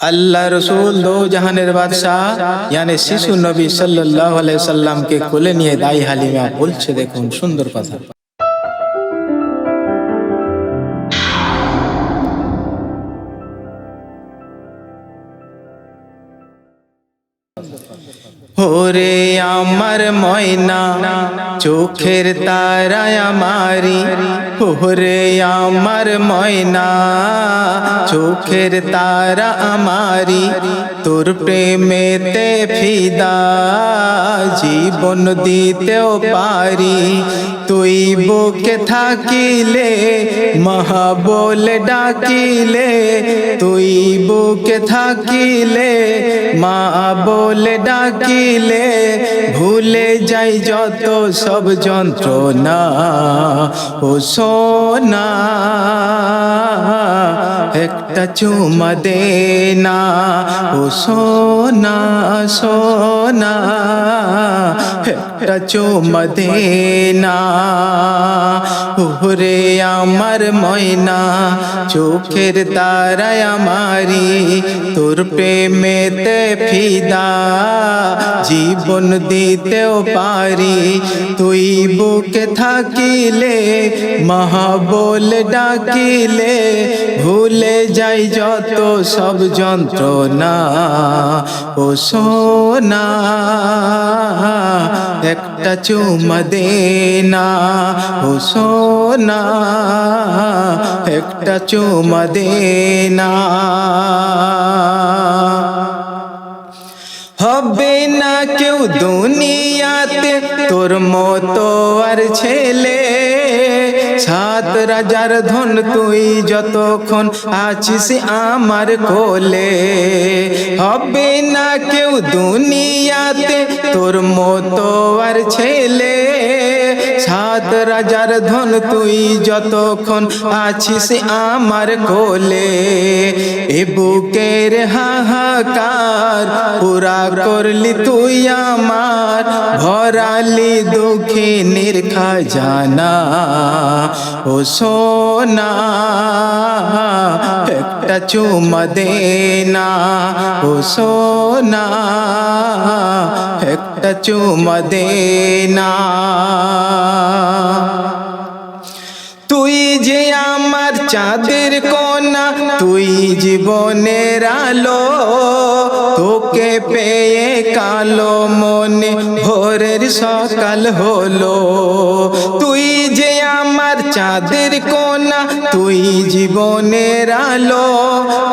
আল্লাহ রসুল দো জাহানের বাদশাহ মানে শিশু নবী সাল্লাহ আলাইহি সাল্লামকে কোলে নিয়ে দাই হালিমা বলছে, দেখুন, সুন্দর কথা। ওরে আমার ময়না, চোখের তারায় আমারি। ওরে আমার ময়না, চোখের তারা আমারি। তোর প্রেমেতে ফিদা, জীবন দিতেও পারি। তুই বুকে থাকিলে, মহা ডাকিলে, তুই বুকে থাকিলে, মা বলে ডাকিলে, ভুলে যাই যত সব যন্ত্রণা। ও সোনা, একটা চুমা দে না। ও সোনা সোনা একটা চুমা দে না ওরে আমার ময়না চোখের তারায় আমারি তোর প্রেমেতে ফিদা জীবন দিতেও পারি তুই বুকে থাকিলে মহা বলে ডাকিলে ভুলে যাই যত সব যন্ত্রণা ও সোনা একটা চুম দেনা ও সোনা। একটা চুম দেনা হবে না কেউ দুনিয়াতে, তোর মতো আর ছেলে। সাত রাজার ধন তুই যতক্ষণ আছিস আমার কোলে। হবে না কেউ দুনিয়াতে তোর মতো আর ছেলে। সাত রাজার ধন তুই যতক্ষণ আছিস আমার কোলে। এ বুকের হাহাকার পুরা করলি তুই আমার, ভরালি দুঃখিনীর খাজানা। ও সোনা, একটা চুমা দে না। ও সোনা, একটা চুমা দে না। তুই যে আমার চাঁদের কোনা তুই জীবনের আলো, তোকে পেয়ে কালো মনে ভোরের সকাল হলো। তুই চাঁদের কোনা, তুই জীবনের আলো,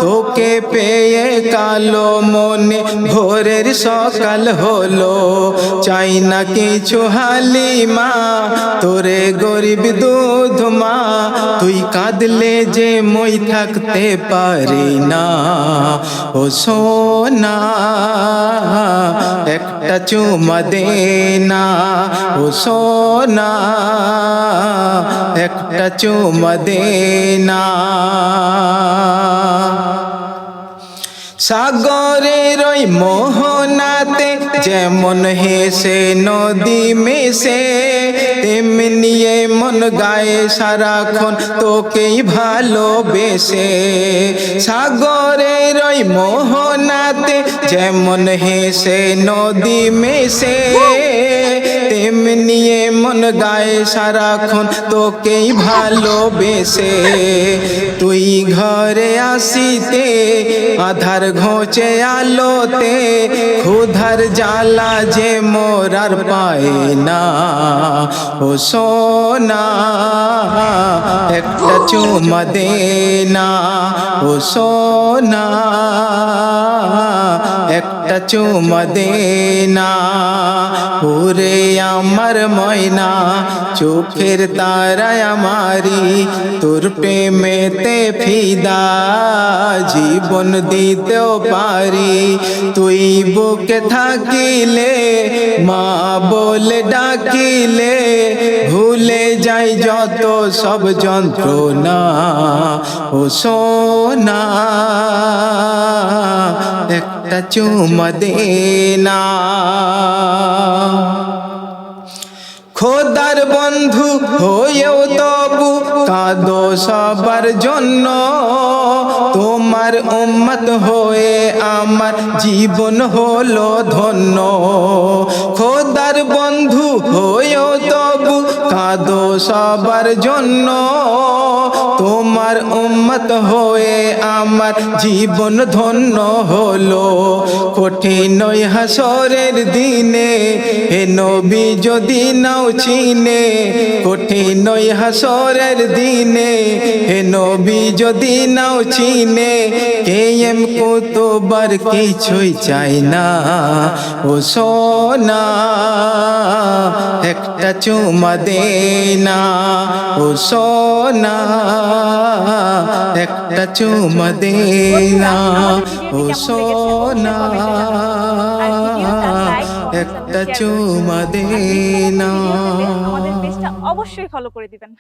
তোকে পেয়ে কালো মনে ভোরের সকাল হলো। চাই না কিছু হালিমা, তোরে গরিব দুধ মা, তুই কাঁদলে যে মই থাকতে পারি না। ও সোনা একটা চুমা ও সোনা একটা চুমা দে না সাগরের ওই মোহনাতে যেমন হেসে নদী মেশে তেমনি এ মন গায়ে সারাক্ষণ তোকেই ভালোবেসে। সাগরের ওই মোহনাতে যেমন হেসে, নদী মেশে তেমনি মন গায়ে সারাক্ষণ তোকেই ভালোবেসে। তুই ঘরে আসিতে, আধার ঘোচে আলোতে, ক্ষুধার জ্বালা যে মোরার পায় না। ও সোনা একটা চুমা দেনা ও সোনা একটা চুমা দে না ওরে আমার ময়না, চোখের তারায় আমারি, তোর প্রেমেতে ফিদা, জীবন দিতেও পারি। তুই বুকে থাকিলে, মা বলে ডাকিলে, ভুলে যাই যত সব যন্ত্রণা। ও সোনা একটা চুমা দে না খোদার বন্ধু, হয়েও তবু কাঁদো সবার জন্য। তোমার উম্মত হয়ে আমার জীবন হলো ধন্য। খোদার বন্ধু, হয়েও তবু কাঁদো সবার জন্য। তোমার উম্মত হয়ে আমার জীবন ধন্য হলো। কঠিন হাসরের দিনে, হে নবী যদি নাও চিনে। কঠিন হাসরের দিনে, হে নবী যদি নাও চিনে। কে এম কতবার কিছুই চাই না, ও সোনা। একটা চুমা দে না, ও সোনা। একটা চুমা দে না ও সোনা। একটা চুমা দে না অবশ্যই ফলো করে দিবেন।